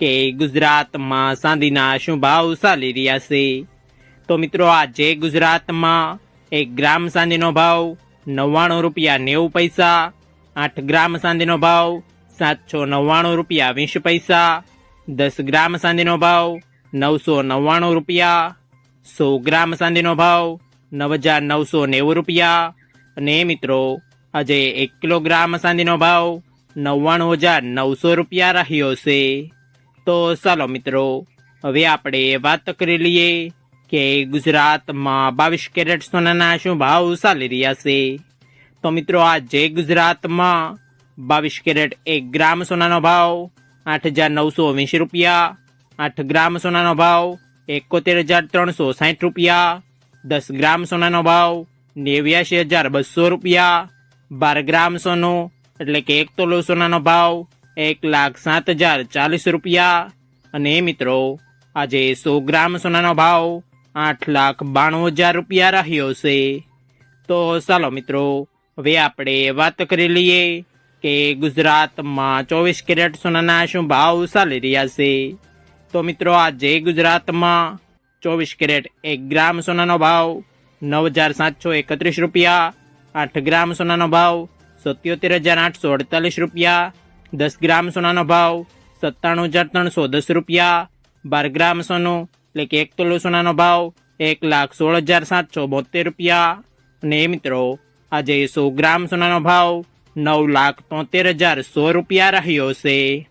કે ગુજરાતમાં ચાંદીના શું ભાવ ચાલી રહ્યા છે. તો મિત્રો, આજે ગુજરાતમાં એક ગ્રામ ચાંદીનો ભાવ નવ્વાણું રૂપિયા નેવું પૈસા, આઠ ગ્રામ ચાંદીનો ભાવ સાતસો નવ્વાણું રૂપિયા વીસ પૈસા, દસ ગ્રામ ચાંદીનો ભાવ નવસો નવ્વાણું રૂપિયા, સો ગ્રામ ચાંદીનો ભાવ નવ હજાર નવસો નેવું રૂપિયા. અને મિત્રો, આજે એક કિલોગ્રામ ચાંદીનો ભાવ નવ્વાણું હજાર નવસો રૂપિયા રહ્યો છે. તો ચાલો મિત્રો, હવે આપણે વાત કરી લઈએ કે ગુજરાતમાં બાવીસ કેરેટ સોનાના શું ભાવ ચાલી રહ્યા છે. તો મિત્રો, આજે ગુજરાતમાં બાવીસ કેરેટ એક ગ્રામ સોનાનો ભાવ આઠ હજાર નવસો વીસ રૂપિયા, આઠ ગ્રામ સોનાનો ભાવ એકોતેર હજાર ત્રણસો સાઠ રૂપિયા, દસ ગ્રામ સોનાનો ભાવ નેવ્યાસી હજાર બસો રૂપિયા, બાર ગ્રામ સોનું એટલે કે એક તોલો સોનાનો ભાવ એક લાખ સાત હજાર ચાલીસ રૂપિયા. અને મિત્રો, આજે સો ગ્રામ સોનાનો ભાવ આઠ લાખ બાણું હજાર રૂપિયા રહ્યો છે. તો ચાલો મિત્રો, હવે આપણે વાત કરી લઈએ કે ગુજરાતમાં ચોવીસ કેરેટ સોનાના શું ભાવ ચાલી રહ્યા છે. તો મિત્રો, આજે ગુજરાતમાં ચોવીસ કેરેટ એક ગ્રામ સોનાનો ભાવ નવ હજાર સાતસો એકત્રીસ રૂપિયા. આઠ ગ્રામ સોનાનો ભાવ સત્યોતેર હજાર આઠસો અડતાલીસ રૂપિયા. દસ ગ્રામ સોનાનો ભાવ સત્તાણું હજાર ત્રણસો દસ રૂપિયા. બાર ગ્રામ સોનું, એટલે કે એક તોલો સોનાનો ભાવ એક લાખ સોળ હજાર સાતસો બોતેર રૂપિયા. અને મિત્રો, આજે સો ગ્રામ સોનાનો ભાવ નવ લાખ તોતેર હજાર સો રૂપિયા રહ્યો છે.